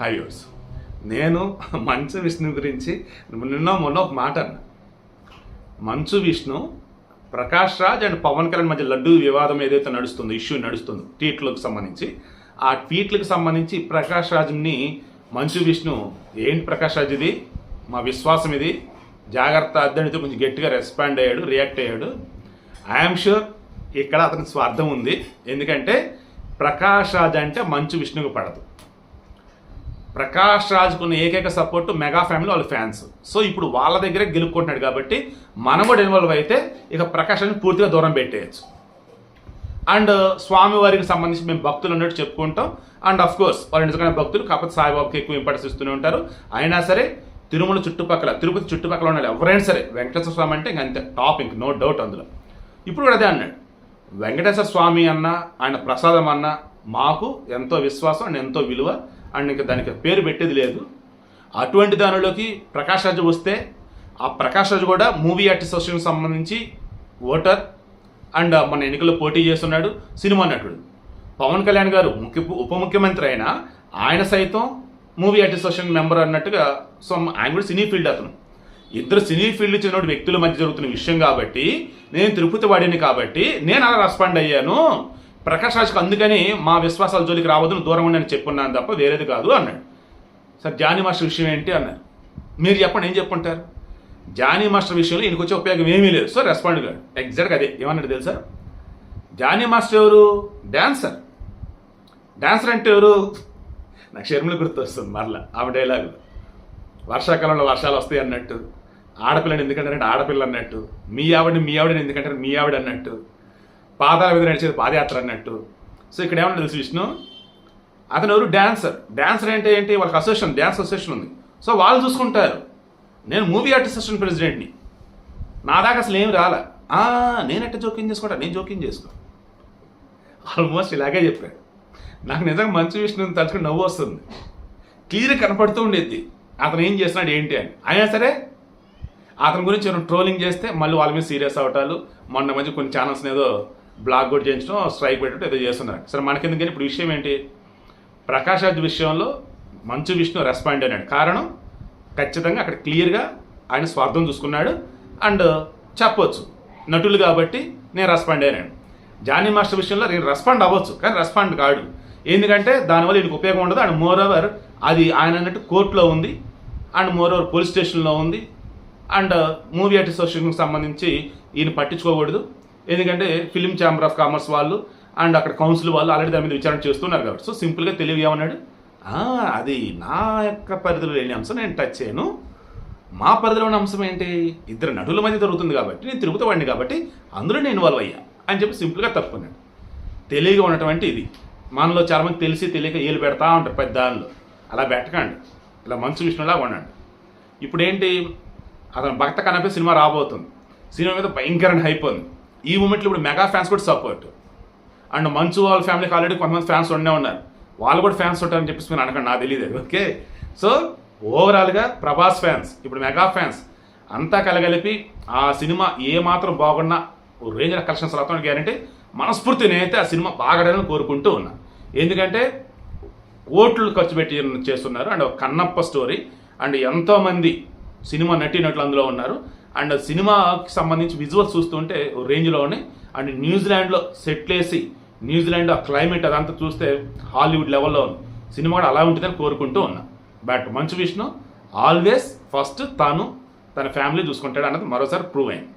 హైవ్యూర్స్ నేను మంచు విష్ణు గురించి నిన్న మొన్న ఒక మాట అన్న. మంచు విష్ణు ప్రకాష్ రాజ్ అండ్ పవన్ కళ్యాణ్ మధ్య లడ్డు వివాదం ఏదైతే నడుస్తుందో ఇష్యూ నడుస్తుందో ట్వీట్లకు సంబంధించి ఆ ట్వీట్లకు సంబంధించి ప్రకాష్ రాజ్ని మంచు విష్ణు ఏంటి ప్రకాష్ రాజ్ ఇది? మా విశ్వాసం ఇది? జాగ్రత్త అద్దనితో కొంచెం గట్టిగా రెస్పాండ్ అయ్యాడు రియాక్ట్ అయ్యాడు. ఐఎమ్ షూర్ ఇక్కడ అతనికి స్వార్థం ఉంది. ఎందుకంటే ప్రకాష్ రాజ్ అంటే మంచు విష్ణుకు పడదు. ప్రకాష్ రాజ్కున్న ఏకైక సపోర్ట్ మెగా ఫ్యామిలీ వాళ్ళ ఫ్యాన్స్. సో ఇప్పుడు వాళ్ళ దగ్గరే గెలుపుకుంటున్నాడు కాబట్టి మనం కూడా ఇన్వాల్వ్ అయితే ఇక ప్రకాష్ రాజ్ని పూర్తిగా దూరం పెట్టేయచ్చు. అండ్ స్వామివారికి సంబంధించి మేము భక్తులు ఉన్నట్టు చెప్పుకుంటాం. అండ్ అఫ్ కోర్స్ వాళ్ళు నిజమైన భక్తులు కాకపోతే సాయిబాబుకి ఎక్కువ ఇంపార్టెన్స్ ఇస్తూనే ఉంటారు. అయినా సరే తిరుమల చుట్టుపక్కల తిరుపతి చుట్టుపక్కల ఉన్న ఎవరైనా సరే వెంకటేశ్వర స్వామి అంటే ఇంక అంతే టాప్ ఇంక నో డౌట్ అందులో. ఇప్పుడు కూడా అదే అన్నాడు. వెంకటేశ్వర స్వామి అన్న ఆయన ప్రసాదం అన్న మాకు ఎంతో విశ్వాసం అండ్ ఎంతో విలువ అండ్ ఇంకా దానికి పేరు పెట్టేది లేదు. అటువంటి దానిలోకి ప్రకాష్ రాజు వస్తే ఆ ప్రకాష్ రాజు కూడా మూవీ ఆర్టిస్ట్ అసోసియేషన్ సంబంధించి ఓటర్ అండ్ మన ఎన్నికల్లో పోటీ చేస్తున్నాడు సినిమా నటుడు. పవన్ కళ్యాణ్ గారు ముఖ్య ఉప ముఖ్యమంత్రి అయినా ఆయన సైతం మూవీ ఆర్టిస్ట్ అసోసియేషన్ మెంబర్ అన్నట్టుగా సో ఆయన కూడా సినీ ఫీల్డ్ అతను. ఇద్దరు సినీ ఫీల్డ్ చెందిన వ్యక్తుల మధ్య జరుగుతున్న విషయం కాబట్టి నేను తిరుపతి వాడిని కాబట్టి నేను అలా రెస్పాండ్ అయ్యాను. ప్రకాష్ రాజ్కి అందుకని మా విశ్వాసాల జోలికి రావద్దని దూరం ఉండని చెప్పున్నాను తప్ప వేరేది కాదు అన్నాడు. సార్ జానీ మాస్టర్ విషయం ఏంటి అన్నారు. మీరు చెప్పండి ఏం చెప్పుంటారు జానీ మాస్టర్ విషయంలో ఈయనకు వచ్చే ఉపయోగం ఏమీ లేదు. సో రెస్పాండ్ కాదు ఎగ్జాక్ట్గా అదే. ఏమన్నాడు తెలుసా? జానీ మాస్టర్ ఎవరు? డాన్సర్. డాన్సర్ అంటే ఎవరు? నాకు షర్మిల గుర్తు వస్తుంది మరలా. ఆమె డైలాగు. వర్షాకాలంలో వర్షాలు వస్తాయి అన్నట్టు. ఆడపిల్లని ఎందుకంటారంటే ఆడపిల్ల అన్నట్టు. మీ ఆవిడని మీ ఆవిడని ఎందుకంటారు? మీ ఆవిడ అన్నట్టు. పాదాల మీద నడిచేది పాదయాత్ర అన్నట్టు. సో ఇక్కడ ఏమన్నా తెలుసు విష్ణు? అతను ఎవరు డ్యాన్సర్ డ్యాన్సర్ అంటే ఏంటి? వాళ్ళకి అసోసియేషన్ డ్యాన్స్ అసోసియేషన్ ఉంది. సో వాళ్ళు చూసుకుంటారు. నేను మూవీ ఆర్టిస్ట్ అసోసియేషన్ ప్రెసిడెంట్ని నా. దాకా అసలు ఏం రాలే. నేనట్ట జోక్యం చేసుకుంటా నేను జోక్యం చేసుకో. ఆల్మోస్ట్ ఇలాగే చెప్పాడు నాకు నిజంగా మంచి విషయం తలుచుకుని నవ్వు వస్తుంది. క్లియర్ కనపడుతూ ఉండేది. అతను ఏం చేస్తున్నాడు ఏంటి అని. అయినా సరే అతని గురించి ట్రోలింగ్ చేస్తే మళ్ళీ వాళ్ళ మీద సీరియస్ అవటాలు. మొన్న మధ్య కొన్ని ఛానల్స్ ఏదో బ్లాక్ కూడా చేయించడం స్ట్రైక్ పెట్టడం ఏదో చేస్తున్నారు. సరే మనకెందుకని ఇప్పుడు విషయం ఏంటి? ప్రకాష్ విషయంలో మంచు విష్ణు రెస్పాండ్ అయినాడు. కారణం? ఖచ్చితంగా అక్కడ క్లియర్గా ఆయన స్వార్థం చూసుకున్నాడు అండ్ చెప్పొచ్చు. నటులు కాబట్టి నేను రెస్పాండ్ అయినాను. జానీ మాస్టర్ విషయంలో నేను రెస్పాండ్ అవ్వచ్చు కానీ రెస్పాండ్ కాడు. ఎందుకంటే దానివల్ల ఈయనకు ఉపయోగం ఉండదు. అండ్ మోర్ ఓవర్ అది ఆయన అన్నట్టు కోర్టులో ఉంది అండ్ మోర్ ఓవర్ పోలీస్ స్టేషన్లో ఉంది అండ్ మూవీ ఆర్టిస్ట్ అసోసియేషన్కి సంబంధించి ఈయన పట్టించుకోకూడదు. ఎందుకంటే ఫిలిం ఛాంబర్ ఆఫ్ కామర్స్ వాళ్ళు అండ్ అక్కడ కౌన్సిల్ వాళ్ళు ఆల్రెడీ దాని మీద విచారణ చేస్తున్నారు కాబట్టి. సో సింపుల్గా తెలివి ఏమన్నాడు? అది నా యొక్క పరిధిలో లేని అంశం నేను టచ్ చేయను. మా పరిధిలో ఉన్న అంశం ఏంటి? ఇద్దరు నటుల మధ్య జరుగుతుంది కాబట్టి నేను తిరుగుతూ వాడిని కాబట్టి అందులో నేను ఇన్వాల్వ్ అయ్యా అని చెప్పి సింపుల్గా తప్పుకున్నాడు. తెలివిగా ఉన్నటువంటి ఇది. మనలో చాలామంది తెలిసి తెలియక ఏలు పెడతా ఉంటారు పెద్ద దానిలో అలా పెట్టకండి. ఇలా మంచు విషయంలా ఉండండి. ఇప్పుడు ఏంటి అతను భక్త కనపే సినిమా రాబోతుంది. సినిమా మీద భయంకరమైన హైప్ ఉంది. ఈ మూమెంట్లో ఇప్పుడు మెగా ఫ్యాన్స్ కూడా సపోర్ట్ అండ్ మంచు వాళ్ళ ఫ్యామిలీకి ఆల్రెడీ కొంతమంది ఫ్యాన్స్ ఉండే ఉన్నారు. వాళ్ళు కూడా ఫ్యాన్స్ ఉంటారని చెప్పేసి నేను అనకండి నాకు తెలియదు ఓకే సో ఓవరాల్గా ప్రభాస్ ఫ్యాన్స్ ఇప్పుడు మెగా ఫ్యాన్స్ అంతా కలగలిపి ఆ సినిమా ఏ మాత్రం బాగున్నా ఓ రేంజ్ కలెక్షన్స్ రావడం గ్యారంటీ మనస్ఫూర్తి నేనైతే ఆ సినిమా బాగడాలని కోరుకుంటూ ఉన్నా. ఎందుకంటే కోట్లు ఖర్చు పెట్టి చేస్తున్నారు. అండ్ ఒక కన్నప్ప స్టోరీ అండ్ ఎంతోమంది సినిమా నటీనటులు అందులో ఉన్నారు. అండ్ సినిమాకి సంబంధించి విజువల్స్ చూస్తుంటే ఓ రేంజ్లో ఉన్నాయి. అండ్ న్యూజిలాండ్లో సెటిల్ వేసి న్యూజిలాండ్ ఆ క్లైమేట్ అదంతా చూస్తే హాలీవుడ్ లెవెల్లో ఉంది. సినిమా కూడా అలా ఉంటుందని కోరుకుంటూ ఉన్నా. But Manchu Vishnu always first తాను తన ఫ్యామిలీ చూసుకుంటాడు అన్నది మరోసారి ప్రూవ్ అయింది.